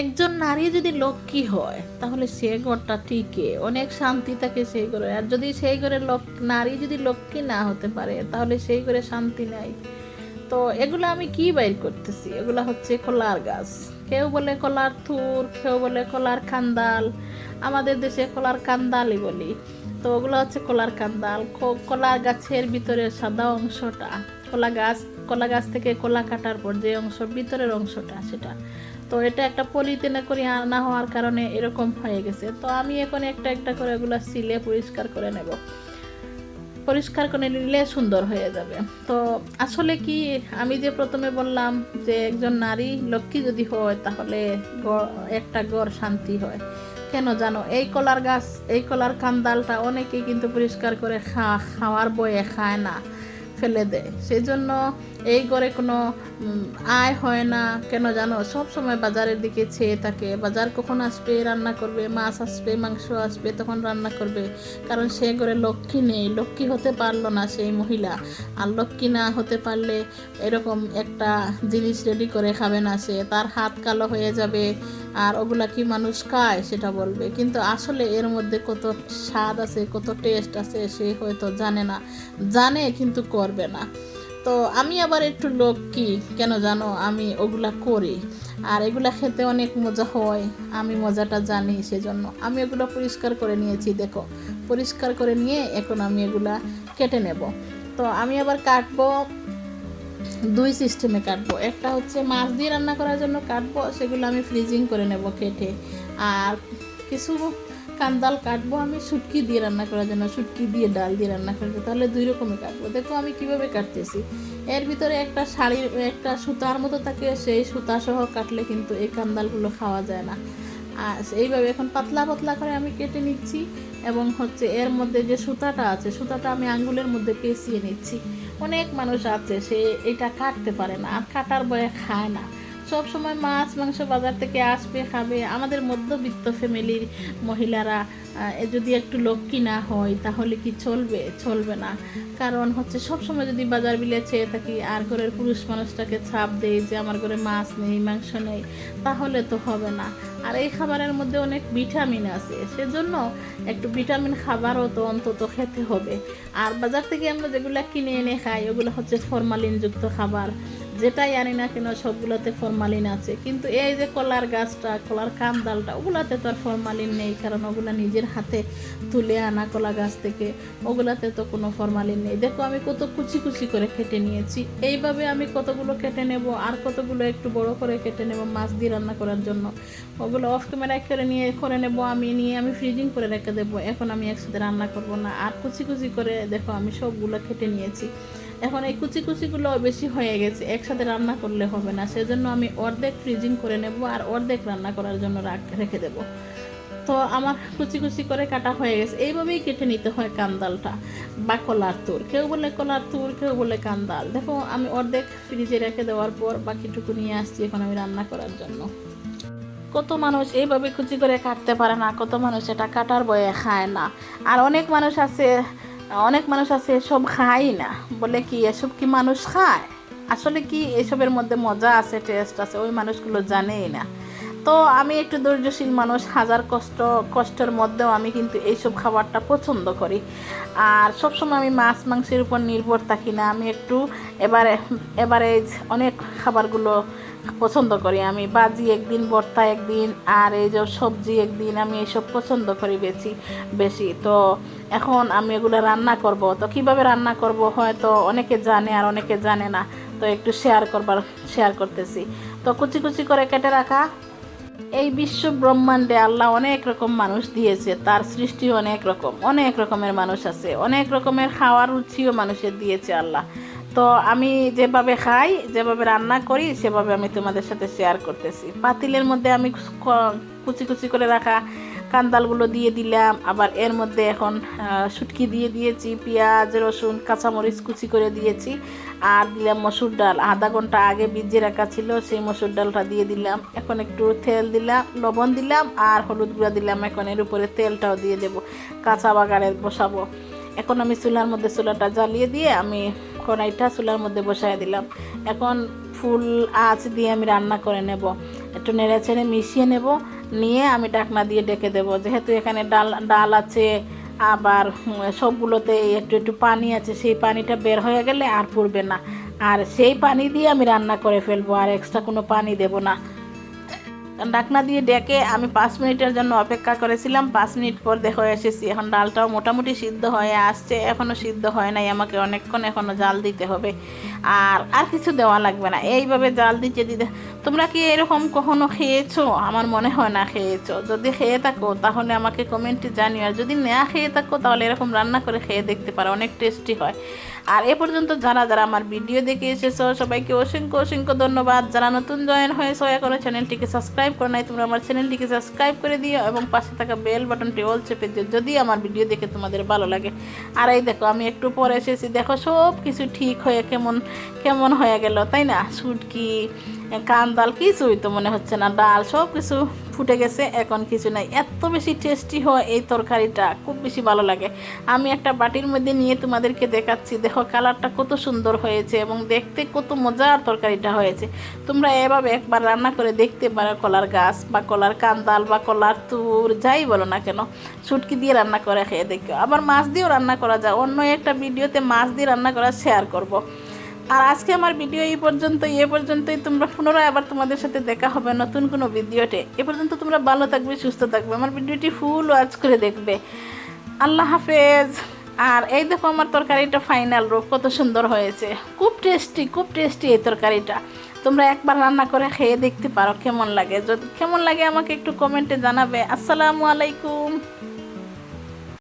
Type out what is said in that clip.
একজন নারী যদি লক্ষ্মী হয়, তাহলে সে ঘরটা টিকে অনেক শান্তি থাকে সেই ঘরে। আর যদি সেই ঘরে লোক, নারী যদি লক্ষ্মী না হতে পারে, তাহলে সেই ঘরে শান্তি নাই। তো এগুলো আমি কি বাইর করতেছি? এগুলো হচ্ছে কলার গাছ। কেউ বলে কলার থুর, কেউ বলে কলার কান্দাল। আমাদের দেশে কলার কান্দালই বলি। তো ওগুলো হচ্ছে কলার কান্দাল। কলা গাছের ভিতরে সাদা অংশটা, কলা গাছ কলা গাছ থেকে কলা কাটার পর যে অংশ, ভিতরের অংশটা, সেটা। তো এটা একটা পলিথিনে করে আনা হওয়ার কারণে এরকম হয়ে গেছে। তো আমি এখন একটা একটা করে এগুলো সিলে পরিষ্কার করে নেব। পরিষ্কার করে নিলে সুন্দর হয়ে যাবে। তো আসলে কি, আমি যে প্রথমে বললাম যে একজন নারী লক্ষ্মী যদি হয় তাহলে একটা গড় শান্তি হয়। কেন জানো, এই কলার গাছ, এই কলার কান্দালটা অনেকেই কিন্তু পরিষ্কার করে খা খাওয়ার বয়ে খায় না। ফেলে দেয়। সেই জন্য এই ঘরে কোনো আয় হয় না। কেন জানো? সব সময় বাজারের দিকে চেয়ে থাকে। বাজার কখন আসবে? রান্না করবে? মাছ আসবে? মাংস আসবে? তখন রান্না করবে। কারণ সে ঘরে লক্ষ্মী নেই। লক্ষ্মী হতে পারল না সেই মহিলা। আর লক্ষ্মী না হতে পারলে এরকম একটা জিনিস রেডি করে খাবে না সে। তার হাত কালো হয়ে যাবে। আর ওগুলা কি মানুষ খায় সেটা বলবে। কিন্তু আসলে এর মধ্যে কত স্বাদ আছে, কত টেস্ট আছে সে হয়তো জানে না। জানে কিন্তু করবে না। তো আমি আবার একটু লক্ষ্মী কেন জানো? আমি ওগুলা করি। আর এগুলা খেতে অনেক মজা হয়। আমি মজাটা জানি সেজন্য। আমি এগুলো পরিষ্কার করে নিয়েছি, দেখো। পরিষ্কার করে নিয়ে এখন আমি এগুলা কেটে নেব। তো আমি আবার কাটবো। দুই সিস্টেমে কাটবো। একটা হচ্ছে মাছ দিয়ে রান্না করার জন্য কাটবো, সেগুলো আমি ফ্রিজিং করে নেব কেটে। আর কিছু কান্দাল কাটবো আমি, শুটকি দিয়ে রান্না করার জন্য, শুটকি দিয়ে ডাল দিয়ে রান্না করব তাহলে দুই রকমই কাটবো। দেখো আমি কীভাবে কাটতেছি। এর ভিতরে একটা শাড়ির, একটা সুতার মতো থাকে, সেই সুতা সহ কাটলে কিন্তু এই কান্দালগুলো খাওয়া যায় না। আর এইভাবে এখন পাতলা পাতলা করে আমি কেটে নিচ্ছি, এবং হচ্ছে এর মধ্যে যে সুতাটা আছে, সুতাটা আমি আঙ্গুলের মধ্যে পেঁচিয়ে নিচ্ছি। অনেক মানুষ আছে সে এটা কাটতে পারে না আর কাটার বয়ে খায় না। সব সময় মাছ, মাংস বাজার থেকে আসবে, খাবে। আমাদের মধ্যবিত্ত ফ্যামিলির মহিলারা যদি একটু লক্ষ্মী না হয়, তাহলে কি চলবে? চলবে না। কারণ হচ্ছে সব সময় যদি বাজার বিলে চেয়ে থাকি, আর ঘরের পুরুষ মানুষটাকে ছাপ দেই যে আমার ঘরে মাছ নেই, মাংস নেই, তাহলে তো হবে না। আর এই খাবারের মধ্যে অনেক ভিটামিন আছে। সেজন্য একটু ভিটামিন খাবারও তো অন্তত খেতে হবে। আর বাজার থেকে আমরা যেগুলো কিনে এনে খাই, ওগুলো হচ্ছে ফরমালিনযুক্ত খাবার। যেটাই আনি না কেন সবগুলোতে ফরমালিন আছে। কিন্তু এই যে কলার গাছটা, কলার কান্দালটা, ওগুলাতে তো আর ফরমালিন নেই, কারণ ওগুলা নিজের হাতে তুলে আনা কলা গাছ থেকে। ওগুলাতে তো কোনো ফরমালিন নেই। দেখো, আমি কত কুচি কুচি করে কেটে নিয়েছি। এইভাবে আমি কতগুলো কেটে নেব, আর কতগুলো একটু বড় করে কেটে নেব মাছ দিয়ে রান্না করার জন্য। ওগুলো অফ ক্যামেরায় করে নিয়ে, করে নেব আমি, নিয়ে আমি ফ্রিজিং করে রেখে দেবো। এখন আমি একসাথে রান্না করব না। আর কুচি কুচি করে, দেখো, আমি সবগুলো কেটে নিয়েছি। এখন এই কুচি কুচিগুলো বেশি হয়ে গেছে, একসাথে রান্না করলে হবে না। সেজন্য আমি অর্ধেক ফ্রিজিং করে নেব আর অর্ধেক রান্না করার জন্য রাখ- দেব। তো আমার কুচি কুচি করে কাটা হয়ে গেছে। এইভাবেই কেটে নিতে হয় কান্দালটা বা কলার তুর। কেউ বলে কলার তুর, কেউ বলে কান্দাল দেখো, আমি অর্ধেক ফ্রিজে রেখে দেওয়ার পর বাকিটুকু নিয়ে আসছি এখন আমি রান্না করার জন্য। কত মানুষ এইভাবে কুচি করে কাটতে পারে না, কত মানুষ এটা কাটার বয়ে খায় না। আর অনেক মানুষ আছে অনেক মানুষ আছে, এসব খায় না। বলে কি, এসব কি মানুষ খায়? আসলে কি এসবের মধ্যে মজা আছে টেস্ট আছে, ওই মানুষগুলো জানেই না। তো আমি একটু ধৈর্যশীল মানুষ, হাজার কষ্ট, কষ্টের মধ্যেও আমি কিন্তু এইসব খাবারটা পছন্দ করি। আর সবসময় আমি মাছ মাংসের উপর নির্ভর থাকি না। আমি একটু এবারে এবারে অনেক খাবারগুলো পছন্দ করি আমি। বাজি একদিন, ভর্তা একদিন, আর এই যে সবজি একদিন আমি এসব পছন্দ করি বেশি বেশি। তো এখন আমি এগুলো রান্না করব। তো কীভাবে রান্না করব হয়তো অনেকে জানে আর অনেকে জানে না। তো একটু শেয়ার করবার শেয়ার করতেছি। তো কুচি কুচি করে কেটে রাখা। এই বিশ্ব ব্রহ্মাণ্ডে আল্লাহ অনেক রকম মানুষ দিয়েছে। তার সৃষ্টি অনেক রকম। অনেক রকমের মানুষ আছে। অনেক রকমের খাওয়ার রুচিও মানুষের দিয়েছে আল্লাহ। তো আমি যেভাবে খাই, যেভাবে রান্না করি, সেভাবে আমি তোমাদের সাথে শেয়ার করতেছি। পাতিলের মধ্যে আমি কুচি কুচি করে রাখা কান্দালগুলো দিয়ে দিলাম। আবার এর মধ্যে এখন শুটকি দিয়ে দিয়েছি, পেঁয়াজ, রসুন, কাঁচামরিচ কুচি করে দিয়েছি। আর দিলাম মসুর ডাল। আধা ঘণ্টা আগে ভিজিয়ে রাখা ছিল, সেই মসুর ডালটা দিয়ে দিলাম। এখন একটু তেল দিলাম, লবণ দিলাম, আর হলুদ গুঁড়া দিলাম। এখন এর উপরে তেলটাও দিয়ে দেবো। কাঁচা বাগানে বসাবো। এখন আমি চুলার মধ্যে চুলাটা জ্বালিয়ে দিয়ে আমি কড়াইটা চুলার মধ্যে বসাই দিলাম। এখন ফুল আঁচ দিয়ে আমি রান্না করে নেব। একটু নেড়ে চেড়ে মিশিয়ে নেব। নিয়ে আমি ডাকনা দিয়ে ডেকে দেব। যেহেতু এখানে ডাল ডাল আছে, আবার সবগুলোতে একটু একটু পানি আছে, সেই পানিটা বের হয়ে গেলে আর পড়বে না। আর সেই পানি দিয়ে আমি রান্না করে ফেলব। আর এক্সট্রা কোনো পানি দেব না। ডাকনা দিয়ে ডেকে আমি পাঁচ মিনিটের জন্য অপেক্ষা করেছিলাম। পাঁচ মিনিট পর দেখো এসেছি। এখন ডালটাও মোটামুটি সিদ্ধ হয়ে আসছে। এখনও সিদ্ধ হয় নাই। আমাকে অনেকক্ষণ এখনও জাল দিতে হবে। আর আর কিছু দেওয়া লাগবে না। এইভাবে জাল দিতে দিতে। তোমরা কি এরকম কখনো খেয়েছো? আমার মনে হয় না খেয়েছো। যদি খেয়ে থাকো, তাহলে আমাকে কমেন্টে জানিও। আর যদি না খেয়ে থাকো, তাহলে এরকম রান্না করে খেয়ে দেখতে পারো। অনেক টেস্টি হয়। আর এ পর্যন্ত যারা যারা আমার ভিডিও দেখে এসেছ, সবাইকে অসংখ্য অসংখ্য ধন্যবাদ। যারা নতুন জয়েন হয়েছো এখনও চ্যানেলটিকে সাবস্ক্রাইব করে নাই, তোমরা আমার চ্যানেলটিকে সাবস্ক্রাইব করে দিও এবং পাশে থাকা বেল বাটনটি অল চেপে দিও যদি আমার ভিডিও দেখে তোমাদের ভালো লাগে। আর এই দেখো, আমি একটু পরে এসেছি। দেখো সব কিছু ঠিক হয়ে কেমন কেমন হয়ে গেল, তাই না? সুটকি কান ডাল কিছুই তো মনে হচ্ছে না, ডাল সব কিছু ফুটে গেছে, এখন কিছু নাই। এত বেশি টেস্টি হয় এই তরকারিটা, খুব বেশি ভালো লাগে। আমি একটা বাটির মধ্যে নিয়ে তোমাদেরকে দেখাচ্ছি, দেখো কালারটা কত সুন্দর হয়েছে এবং দেখতে কত মজার তরকারিটা হয়েছে। তোমরা এভাবে একবার রান্না করে দেখতে পারো কলার গাছ বা কলার কান্দাল বা কলার তুর, যাই বলো না কেন। শুটকি দিয়ে রান্না করে খেয়ে দেখো। আবার মাছ দিয়েও রান্না করা যায়। অন্য একটা ভিডিওতে মাছ দিয়ে রান্না করা শেয়ার করব। আর আজকে আমার ভিডিও এই পর্যন্ত এ পর্যন্তই। তোমরা পুনরায় আবার তোমাদের সাথে দেখা হবে নতুন কোনো ভিডিওতে। এ পর্যন্ত তোমরা ভালো থাকবে, সুস্থ থাকবে। আমার ভিডিওটি ফুল ওয়াচ করে দেখবে। আল্লাহ হাফেজ। আর এই দেখো আমার তরকারিটা ফাইনাল রূপ, কত সুন্দর হয়েছে। খুব টেস্টি খুব টেস্টি এই তরকারিটা। তোমরা একবার রান্না করে খেয়ে দেখতে পারো কেমন লাগে। যদি কেমন লাগে আমাকে একটু কমেন্টে জানাবে। আসসালামু আলাইকুম।